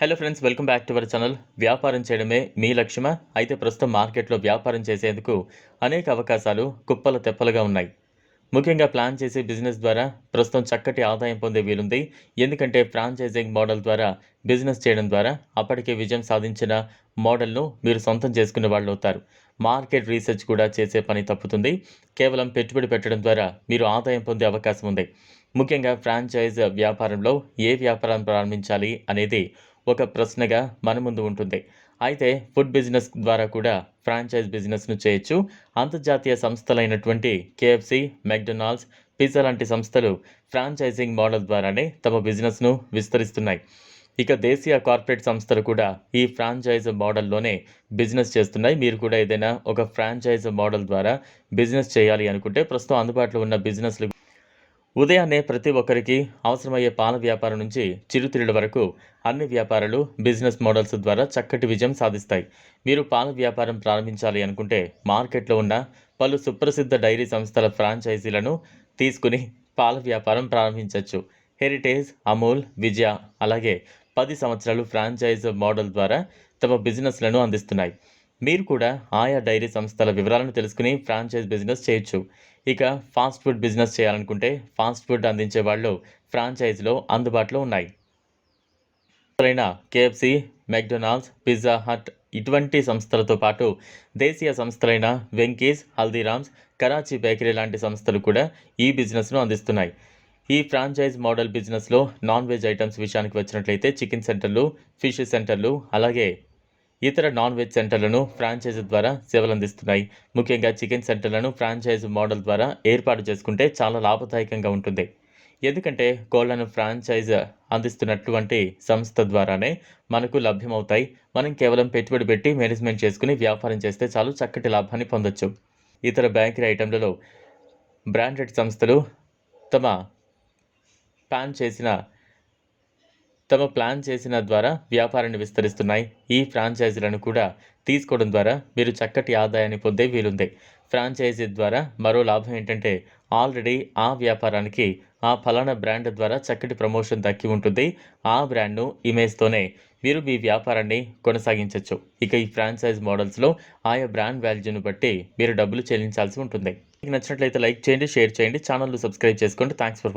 Hello friends welcome back to our channel వ్యాపారం చేయడమే మీ లక్ష్యమా? అయితే ప్రస్తుతం మార్కెట్లో వ్యాపారం చేసేందుకు అనేక అవకాశాలు కుప్పల తెప్పలుగా ఉన్నాయి. ముఖ్యంగా ప్లాన్ చేసే బిజినెస్ ద్వారా ప్రస్తుతం చక్కటి ఆదాయం పొందే వీలుంది. ఎందుకంటే ఫ్రాంచైజింగ్ మోడల్ ద్వారా బిజినెస్ చేయడం ద్వారా అప్పటికే విజయం సాధించిన మోడల్ను మీరు సొంతం చేసుకునే వాళ్ళు అవుతారు. మార్కెట్ రీసెర్చ్ కూడా చేసే పని తప్పుతుంది. కేవలం పెట్టుబడి పెట్టడం ద్వారా మీరు ఆదాయం పొందే అవకాశం ఉంది. ముఖ్యంగా ఫ్రాంచైజ్ వ్యాపారంలో ఏ వ్యాపారం ప్రారంభించాలి అనేది ఒక ప్రశ్నగా మన ముందు ఉంటుంది. అయితే ఫుడ్ బిజినెస్ ద్వారా కూడా ఫ్రాంచైజ్ బిజినెస్ను చేయొచ్చు. అంతర్జాతీయ సంస్థలైనటువంటి కేఎఫ్సి మెక్డొనాల్డ్స్ పిజ్జా లాంటి సంస్థలు ఫ్రాంచైజింగ్ మోడల్ ద్వారానే తమ బిజినెస్ను విస్తరిస్తున్నాయి. ఇక దేశీయ కార్పొరేట్ సంస్థలు కూడా ఈ ఫ్రాంచైజ్ మోడల్లోనే బిజినెస్ చేస్తున్నాయి. మీరు కూడా ఏదైనా ఒక ఫ్రాంచైజ్ మోడల్ ద్వారా బిజినెస్ చేయాలి అనుకుంటే ప్రస్తుతం అందుబాటులో ఉన్న బిజినెస్లు ఉదయాన్నే ప్రతి ఒక్కరికి అవసరమయ్యే పాల వ్యాపారం నుంచి చిరుతిళ్ళ వరకు అన్ని వ్యాపారాలు బిజినెస్ మోడల్స్ ద్వారా చక్కటి విజయం సాధిస్తాయి. మీరు పాల వ్యాపారం ప్రారంభించాలి అనుకుంటే మార్కెట్లో ఉన్న పలు సుప్రసిద్ధ డైరీ సంస్థల ఫ్రాంచైజీలను తీసుకుని పాల వ్యాపారం ప్రారంభించవచ్చు. హెరిటేజ్ అమూల్ విజయ అలాగే పది సంవత్సరాలు ఫ్రాంచైజ్ మోడల్ ద్వారా తమ బిజినెస్లను అందిస్తున్నాయి. మీరు కూడా ఆయా డైరీ సంస్థల వివరాలను తెలుసుకుని ఫ్రాంచైజ్ బిజినెస్ చేయొచ్చు. ఇక ఫాస్ట్ ఫుడ్ బిజినెస్ చేయాలనుకుంటే ఫాస్ట్ ఫుడ్ అందించే వాళ్ళు ఫ్రాంచైజ్లో అందుబాటులో ఉన్నాయి. అయిన కేఎఫ్సి మెక్డొనాల్డ్స్ పిజ్జా హట్ ఇటువంటి సంస్థలతో పాటు దేశీయ సంస్థలైన వెంకీస్ హల్దీరామ్స్ కరాచీ బేకరీ లాంటి సంస్థలు కూడా ఈ బిజినెస్ను అందిస్తున్నాయి. ఈ ఫ్రాంచైజ్ మోడల్ బిజినెస్లో నాన్ వెజ్ ఐటమ్స్ విషయానికి వచ్చినట్లయితే చికెన్ సెంటర్లు ఫిష్ సెంటర్లు అలాగే ఇతర నాన్ వెజ్ సెంటర్లను ఫ్రాంచైజీ ద్వారా సేవలు అందిస్తున్నాయి ముఖ్యంగా చికెన్ సెంటర్లను ఫ్రాంచైజ్ మోడల్ ద్వారా ఏర్పాటు చేసుకుంటే చాలా లాభదాయకంగా ఉంటుంది. ఎందుకంటే కోళ్ళను ఫ్రాంచైజ్ అందిస్తున్నటువంటి సంస్థ ద్వారానే మనకు లభ్యమవుతాయి. మనం కేవలం పెట్టుబడి పెట్టి మేనేజ్మెంట్ చేసుకుని వ్యాపారం చేస్తే చాలు చక్కటి లాభాన్ని పొందొచ్చు. ఇతర బ్యాంకరీ ఐటెంలలో బ్రాండెడ్ సంస్థలు తమ ప్లాన్ చేసిన తమ ప్లాన్ చేసిన ద్వారా వ్యాపారాన్ని విస్తరిస్తున్నాయి. ఈ ఫ్రాంచైజీలను కూడా తీసుకోవడం ద్వారా మీరు చక్కటి ఆదాయాన్ని పొందే వీలుంది. ఫ్రాంచైజీ ద్వారా మరో లాభం ఏంటంటే ఆల్రెడీ ఆ వ్యాపారానికి ఆ ఫలానా బ్రాండ్ ద్వారా చక్కటి ప్రమోషన్ దక్కి ఉంటుంది. ఆ బ్రాండ్ను ఇమేజ్తోనే మీరు మీ వ్యాపారాన్ని కొనసాగించవచ్చు ఇక ఈ ఫ్రాంచైజ్ మోడల్స్లో ఆయా బ్రాండ్ వాల్యూను బట్టి మీరు డబ్బులు చెల్లించాల్సి ఉంటుంది. మీకు నచ్చినట్లయితే లైక్ చేయండి షేర్ చేయండి ఛానల్ను సబ్స్క్రైబ్ చేసుకోండి. Thanks for